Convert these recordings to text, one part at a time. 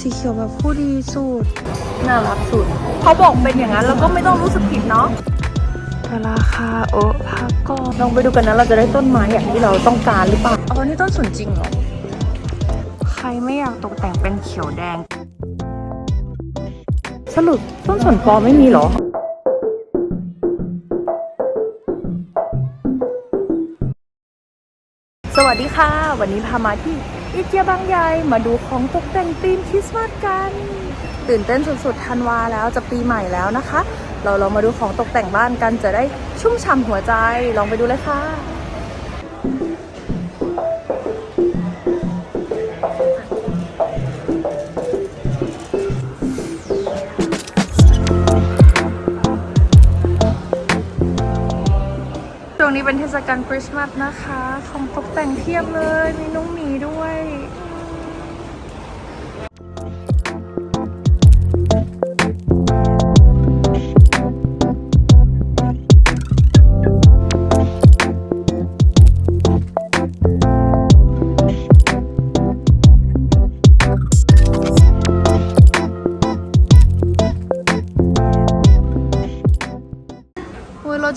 สีเขียวแบบผู้ดีสุด น่ารักสุด เขาบอกเป็นอย่างนั้นแล้วก็ไม่ต้องรู้สึกผิดเนาะแต่ราคาโอ้พักก่อนลองไปดูกันนะเราจะได้ต้นไม้อย่างที่เราต้องการหรือเปล่าอ๋อนี่ต้นสนจริงเหรอ ใครไม่อยากตกแต่งเป็นเขียวแดง สรุปต้นสนปลอมไม่มีเหรอสวัสดีค่ะ วันนี้พามาที่ อีเกียบางใหญ่มาดูของตกแต่งธีมคริสต์มาสกัน ตื่นเต้นสุดๆธันวาแล้วจะปีใหม่แล้วนะคะ เราลองมาดูของตกแต่งบ้านกันจะได้ชุ่มฉ่ำหัวใจลองไปดูเลยค่ะช่วงนี้เป็นเทศกาลคริสต์มาสนะคะ ของตกแต่งเพียบเลย มีน้อง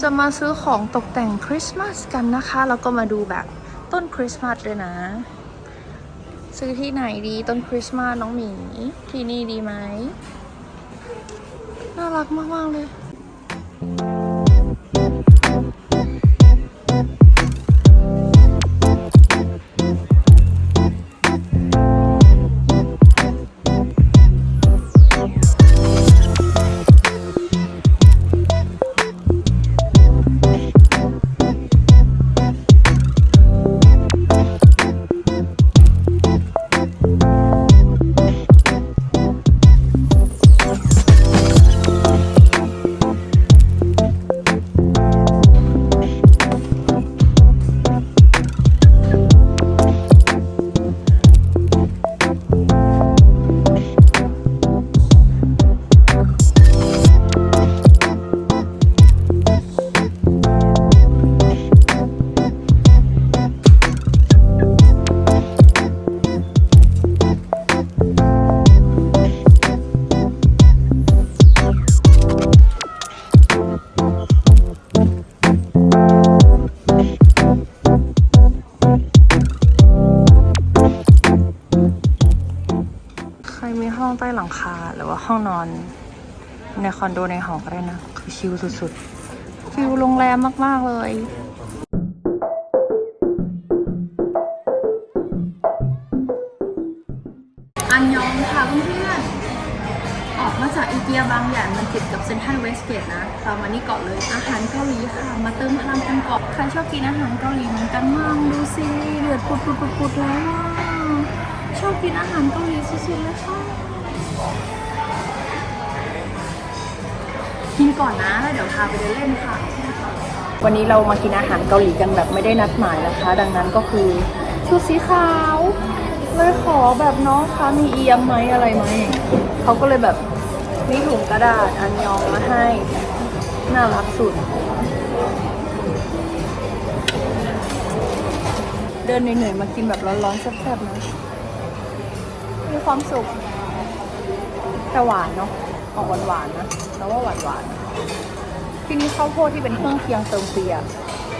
จะมาซื้อของตกแต่งคริสต์มาสกันนะคะ แล้วก็มาดูแบบต้นคริสต์มาสด้วยนะ ซื้อที่ไหนดีต้นคริสต์มาสน้องหมี ที่นี่ดีไหม น่ารักมาก ๆ เลย หลังคาหรือว่าห้องนอน ในคอนโดในหอก็ได้นะ คือชิลสุดๆฟิลโรงแรมมาก ๆ เลยอันยองค่ะเพื่อนๆออกมาจากอีเกียบางอย่างมันติดกับเซนทรัลเวสเกตนะเรามานี่เกาะเลยอาหารเกาหลีค่ะ มาเติมพลังกันเกาะใครชอบกินอาหารเกาหลีเหมือนกันมั่งดูสิเดือดปุดปุดปุดแล้วอะชอบกินอาหารเกาหลีสุดๆเลยค่ะ ก่อนนะแล้วเดี๋ยวพาไปเดินเล่นค่ะ วันนี้เรามากินอาหารเกาหลีกันแบบไม่ได้นัดหมายนะคะ ดังนั้นก็คือชุดสีขาวเลยขอแบบน้องคะมีเอียมไหมอะไรไหมเขาก็เลยแบบมีถุงกระดาษอันยองมาให้ น่ารักสุด เดินเหนื่อยๆมากินแบบร้อนๆแซ่บๆนะมีความสุขแต่หวานเนาะออกหวานๆนะแล้วว่าหวานๆ ที่นี่ข้าวโพดที่เป็นเครื่องเคียงเติมเปีย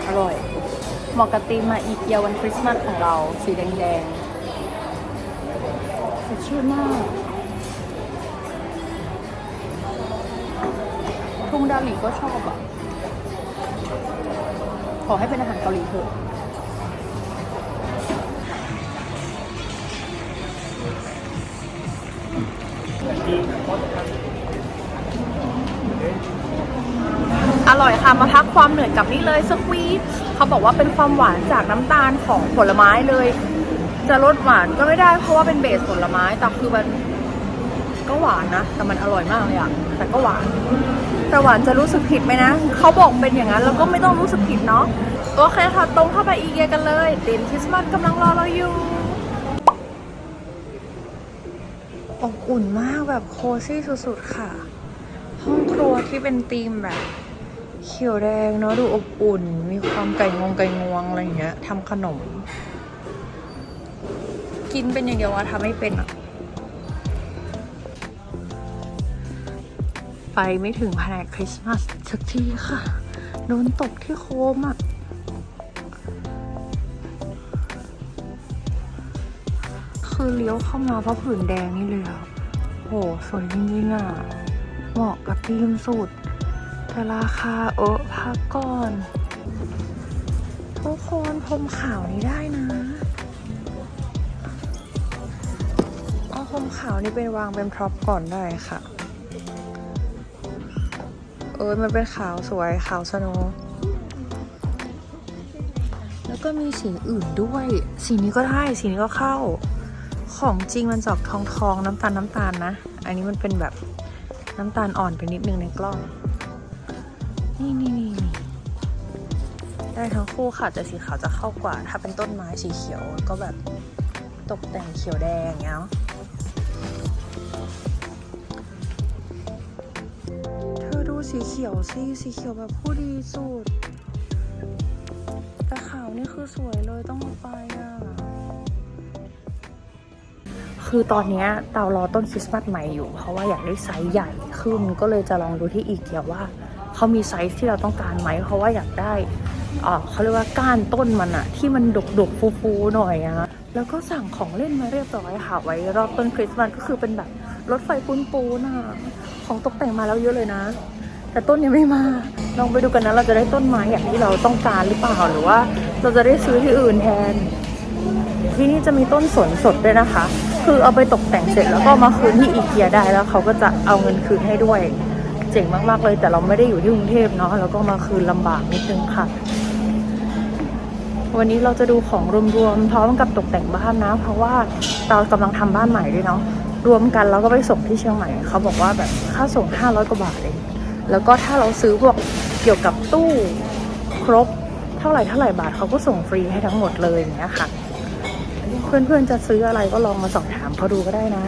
อร่อยเหมาะกับธีมมาอีเกียวันคริสต์มาสของเรา สีแดงๆสดชื่นมาก ทุ่งดาหลีก็ชอบอะ ขอให้เป็นอาหารเกาหลีเถอะ อร่อยค่ะมาพักความเหนื่อยกับนี่เลยสควีทเขาบอกว่าเป็นความหวานจากน้ำตาลของผลไม้เลย จะลดหวานก็ไม่ได้เพราะว่าเป็นเบสผลไม้แต่คือมันก็หวานนะ แต่มันอร่อยมากเลยอะแต่ก็หวาน แต่หวานจะรู้สึกผิดไหมนะเขาบอกเป็นอย่างนั้นแล้วก็ไม่ต้องรู้สึกผิดเนาะโอเคค่ะตรงเข้าไปอีเกียกันเลยตีมคริสต์มาสกำลังรอเราอยู่อบอุ่นมากแบบโคซี่สุดๆค่ะ ห้องครัวที่เป็นธีมแบบ เขียวแดงเนาะดูอบอุ่น มีความไก่งวงไก่งวงอะไรอย่างเงี้ยทำขนม กินเป็นอย่างเดียวอะทำไม่เป็นอะไปไม่ถึงแผนกคริสต์มาสสักทีค่ะ โดนตกที่โคมอะคือเลี้ยวเข้ามาเพราะผืนแดงนี่เลยอะโห สวยจริงๆอะเหมาะกับทีมสุด แต่ราคาเออพักก่อน ทุกคนพรมขาวนี้ได้นะ เอาพรมขาวนี่เป็นวางเป็นพร็อพก่อนได้ค่ะ เออมันเป็นขาวสวยขาวสโนว์แล้วก็มีสีอื่นด้วย สีนี้ก็ได้ สีนี้ก็เข้า ของจริงมันจอกทองทองน้ำตาลน้ำตาลนะ อันนี้มันเป็นแบบน้ำตาลอ่อนไปนิดนึงในกล้อง นี่นี่นี่ได้ทั้งคู่ค่ะแต่สีขาวจะเข้ากว่า ถ้าเป็นต้นไม้สีเขียวก็แบบตกแต่งเขียวแดงอย่างเงี้ยเธอดูสีเขียวสิสีเขียวแบบผู้ดีสุด แต่ขาวนี่คือสวยเลยต้องไปอะ คือตอนนี้เตารอต้นคริสต์มาสใหม่อยู่ เพราะว่าอยากได้ไซส์ใหญ่ขึ้นก็เลยจะลองดูที่อีเกียว่า เขามีไซส์ที่เราต้องการไหมเพราะว่าอยากได้เอ่อเขาเรียกว่าก้านต้นมันอะที่มันดกดกๆฟูหน่อยอะแล้วก็สั่งของเล่นมาเรียบร้อยค่ะ ไว้รอบต้นคริสต์มาสก็คือเป็นแบบรถไฟปูนๆอะของตกแต่งมาแล้วเยอะเลยนะ แต่ต้นยังไม่มาลองไปดูกันนะเราจะได้ต้นไม้อย่างที่เราต้องการหรือเปล่าหรือว่า เราจะได้ซื้อที่อื่นแทน ที่นี่จะมีต้นสนสดด้วยนะคะ คือเอาไปตกแต่งเสร็จแล้วก็มาคืนที่อีเกียได้แล้วเขาก็จะเอาเงินคืนให้ด้วย เจ๋งมากๆเลย แต่เราไม่ได้อยู่ที่กรุงเทพเนาะแล้วก็มาคืนลำบากนิดนึงค่ะ วันนี้เราจะดูของรวมๆพร้อมกับตกแต่งบ้านนะ เพราะว่าเรากำลังทำบ้านใหม่ด้วยเนาะรวมกันแล้วก็ไปส่งที่เชียงใหม่เขาบอกว่าแบบค่าส่ง 500 กว่าบาทเองแล้วก็ถ้าเราซื้อพวกเกี่ยวกับตู้ครบเท่าไหร่เท่าไหร่บาทเขาก็ส่งฟรีให้ทั้งหมดเลยอย่างเงี้ยค่ะ เพื่อนๆจะซื้ออะไรก็ลองมาสอบถามเขาดูก็ได้นะ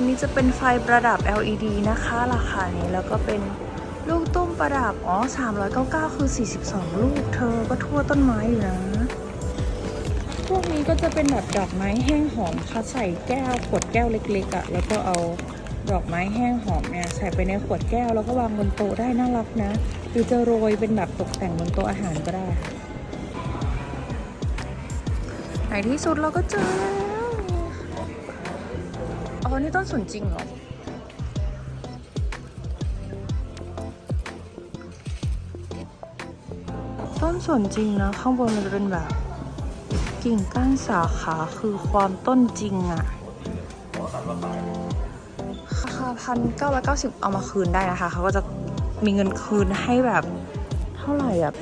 นนี้จะเป็นไฟประดับ LED นะคะ ราคานี้แล้วก็เป็นลูกตุ้มประดับ อ๋อ 399 คือ 42 ลูก เธอก็ทั่วต้นไม้อยู่นะ พวกนี้ก็จะเป็นแบบดอกไม้แห้งหอมค่ะใส่แก้วขวดแก้วเล็กๆอะ่ะ แล้วก็เอาดอกไม้แห้งหอมเนี่ยใส่ไปในขวดแก้ว แล้วก็วางบนโต๊ะได้น่ารักนะ หรือจะโรยเป็นแบบตกแต่งบนโต๊ะอาหารก็ได้ในที่สุดเราก็เจอ อ๋อนี่ต้นสนจริงเหรอ ต้นสนจริงนะ ข้างบนมันจะเป็นแบบ กิ่งก้านสาขาคือความต้นจริงอะราคาพันเก้าร้อยเก้าสิบเอามาคืนได้นะคะ เขาก็จะมีเงินคืนให้แบบเท่าไหร่อะ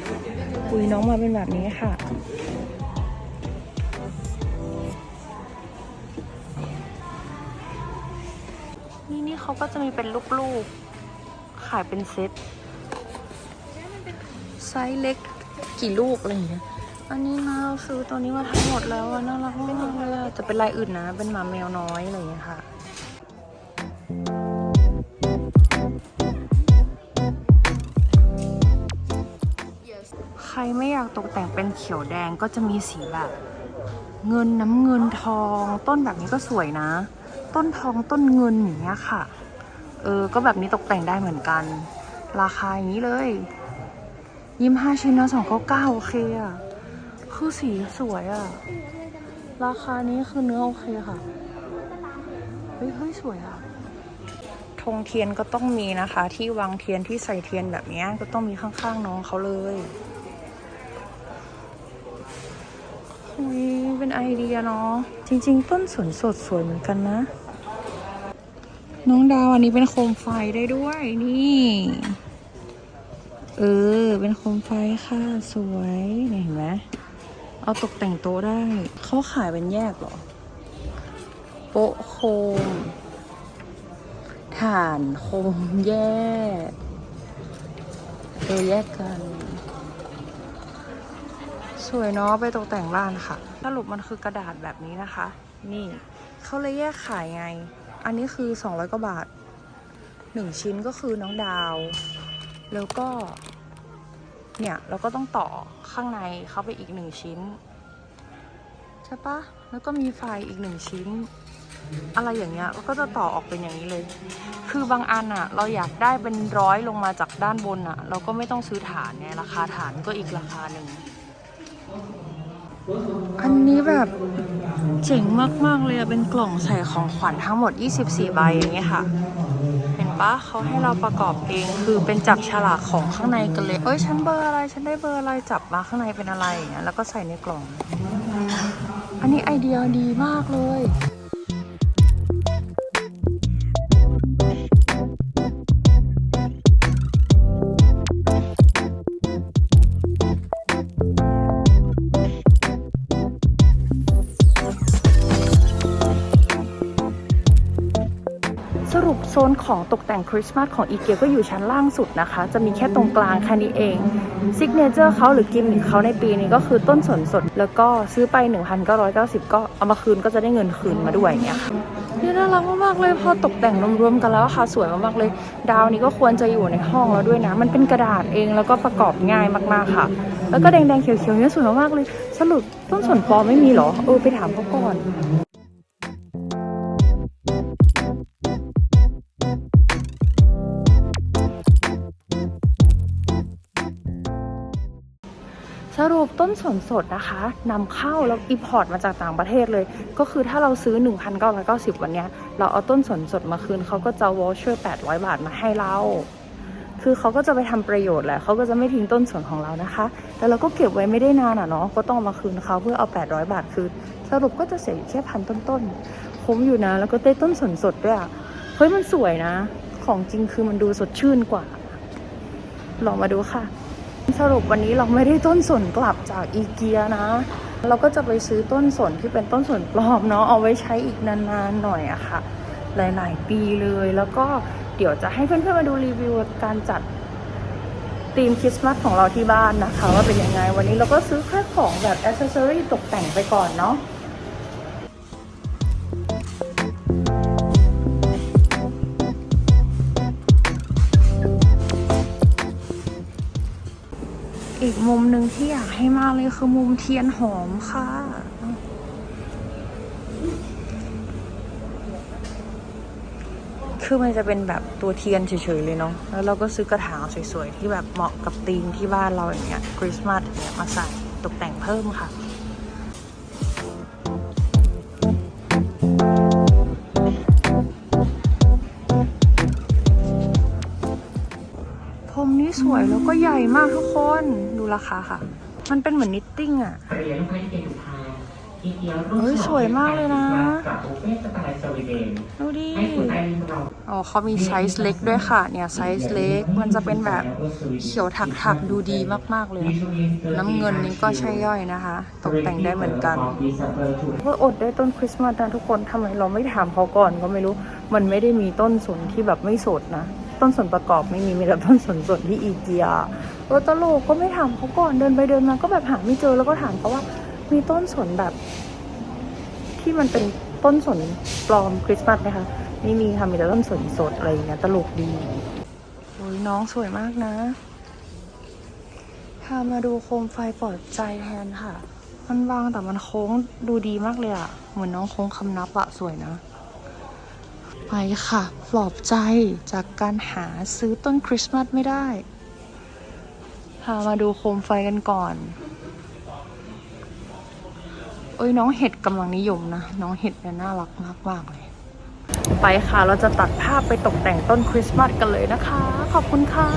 ปุยน้องมาเป็นแบบนี้ค่ะ ก็จะมีเป็นลูกๆ ขายเป็นเซตไซส์เล็กกี่ลูกอะไรอย่างเงี้ย อันนี้นะเราซื้อตัวนี้มาทั้งหมดแล้วอะน่ารักมากเลยอะแต่เป็นลายอื่นนะ เป็นหมาแมวน้อยอะไรอย่างเงี้ยค่ะใครไม่อยากตกแต่งเป็นเขียวแดงก็จะมีสีแบบ เงินน้ำเงินทอง ต้นแบบนี้ก็สวยนะ ต้นทองต้นเงินอย่างเงี้ยค่ะ เออ ก็แบบนี้ตกแต่งได้เหมือนกัน ราคาอย่างนี้เลย ยิ้มห้าชิ้นนะสองเก้าเก้าโอเคอะคือสีสวยอะราคานี้คือเนื้อโอเคค่ะ เฮ้ยเฮ้ยสวยอะธงเทียนก็ต้องมีนะคะ ที่วางเทียนที่ใส่เทียนแบบนี้ก็ต้องมีข้างๆน้องเขาเลยอุ้ยเป็นไอเดียเนาะจริง ๆ ต้นสนสดสวยเหมือนกันนะ น้องดาวอันนี้เป็นโคมไฟได้ด้วยนี่ เออ เป็นโคมไฟค่ะสวยเนี่ยเห็นไหมเอาตกแต่งโต๊ะได้เขาขายเป็นแยกเหรอ โป๊ะโคมฐานโคมแยกเออแยกกัน สวยเนาะไปตกแต่งบ้านค่ะสรุปมันคือกระดาษแบบนี้นะคะ นี่เขาเลยแยกขายไง อันนี้คือ 200 กว่าบาท 1 ชิ้นก็คือน้องดาว แล้วก็ เนี่ย เราก็ต้องต่อข้างในเข้าไปอีกหนึ่งชิ้น ใช่ปะแล้วก็มีไฟอีกหนึ่งชิ้น อะไรอย่างเงี้ยก็จะต่อออกเป็นอย่างนี้เลย คือบางอันอะเราอยากได้เป็นร้อยลงมาจากด้านบนอะเราก็ไม่ต้องซื้อฐานไงราคาฐานก็อีกราคาหนึ่ง อันนี้แบบเจ๋งมาก ๆ เลยอะเป็นกล่องใส่ของขวัญทั้งหมด 24 ใบอย่างเงี้ยค่ะ เห็นปะเขาให้เราประกอบเองคือเป็นจับฉลากของข้างในกันเลย เอ้ย ฉันเบอร์อะไร ฉันได้เบอร์อะไร จับมาข้างในเป็นอะไรอย่างเงี้ยแล้วก็ใส่ในกล่อง อันนี้ไอเดียดีมากเลย นของตกแต่งคริสต์มาสของอีเกียก็อยู่ชั้นล่างสุดนะคะ จะมีแค่ตรงกลางแค่นี้เองซิกเนเจอร์เขาหรือกิมมิคเขาในปีนี้ก็คือต้นสนสด แล้วก็ซื้อไป 1,990 ก็เอามาคืนก็จะได้เงินคืนมาด้วยอย่างเงี้ยค่ะนี่น่ารักมากๆเลยพอตกแต่งรวมๆกันแล้วค่ะสวยมากๆเลย ดาวนี้ก็ควรจะอยู่ในห้องแล้วด้วยนะ มันเป็นกระดาษเองแล้วก็ประกอบง่ายมากๆค่ะ แล้วก็แดงๆเขียวๆเนี่ยสวยมากๆเลย สรุปต้นสนปลอมไม่มีเหรอเออไปถามเขาก่อน รุปต้นสนสดนะคะนำเข้าแล้วอีพอร์ตมาจากต่างประเทศเลย ก็คือถ้าเราซื้อ 1,990 วันเนี้ย เราเอาต้นสนสดมาคืนเขาก็จะวอชเชอร์800 บาทมาให้เรา คือเขาก็จะไปทำประโยชน์แหละเขาก็จะไม่ทิ้งต้นสนของเรานะคะ แต่เราก็เก็บไว้ไม่ได้นานอะเนาะก็ต้องมาคืนเขาเพื่อเอา 800 บาทคืนสรุปก็จะเสียอยู่แค่พันต้นๆคุ้มอยู่นะ แล้วก็ได้ต้นสนสดด้วยอะเฮ้ยมันสวยนะ ของจริงคือมันดูสดชื่นกว่า ลองมาดูค่ะ สรุปวันนี้เราไม่ได้ต้นสนกลับจากอีเกียนะ เราก็จะไปซื้อต้นสนที่เป็นต้นสนปลอมเนาะเอาไว้ใช้อีกนานๆหน่อยอะค่ะ หลายๆ ปีเลยแล้วก็เดี๋ยวจะให้เพื่อนๆมาดูรีวิวการจัดธีมคริสต์มาสของเราที่บ้านนะคะ ว่าเป็นยังไงวันนี้เราก็ซื้อแค่ของแบบอ c เซ s ซอรี่ตกแต่งไปก่อนเนาะ มุมหนึ่งที่อยากให้มากเลยคือมุมเทียนหอมค่ะ คือมันจะเป็นแบบตัวเทียนเฉยๆเลยเนาะ แล้วเราก็ซื้อกระถางสวยๆ ที่แบบเหมาะกับธีมที่บ้านเราอย่างเงี้ย คริสต์มาสอย่างเงี้ยมาใส่ตกแต่งเพิ่มค่ะพรมนี้สวยแล้วก็ใหญ่มากทุกคน ราคาค่ะ มันเป็นเหมือนนิตติ้งอะเรียนลูกค้าที่เป็นลูกค้าที่เดียวร่วมเฮ้ยสวยมากเลยนะกับบุฟเฟ่ต์สไตล์สวีเดนดูดิให้คุณได้ริมรองอ๋อเขามีไซส์เล็กด้วยค่ะ เนี่ยไซส์เล็ก มันจะเป็นแบบเขียวถักๆ ดูดีมากๆเลยอะน้ำเงินนี้ก็ใช่ย่อยนะคะ ตกแต่งได้เหมือนกันว่าอดได้ต้นคริสต์มาสนะทุกคนทำไมเราไม่ถามเขาก่อนก็ไม่รู้ มันไม่ได้มีต้นสนที่แบบไม่สดนะ ต้นสนประกอบไม่มี มีแต่ต้นสนสดที่อีเกีย เออตลกก็ไม่ถามเขาก่อนเดินไปเดินมาก็แบบหาไม่เจอแล้วก็ถามเขาว่า มีต้นสนแบบ ที่มันเป็นต้นสนปลอมคริสต์มาสไหมคะไม่มีค่ะมีแต่ต้นสนสดอะไรอย่างเงี้ยตลกดีโอ้ยน้องสวยมากนะพามาดูโคมไฟปลอดใจแทนค่ะ มันวางแต่มันโค้งดูดีมากเลยอะเหมือนน้องโค้งคำนับอะสวยนะ ไปค่ะ ปลอบใจจากการหาซื้อต้นคริสต์มาสไม่ได้ามาดูโคมไฟกันก่อนเอ้ยน้องเห็ดกำลังนิยมนะ น้องเห็ดเนี่ยน่ารักมากมากเลย ไปค่ะเราจะตัดภาพไปตกแต่งต้นคริสต์มาสกันเลยนะคะ ขอบคุณค่ะ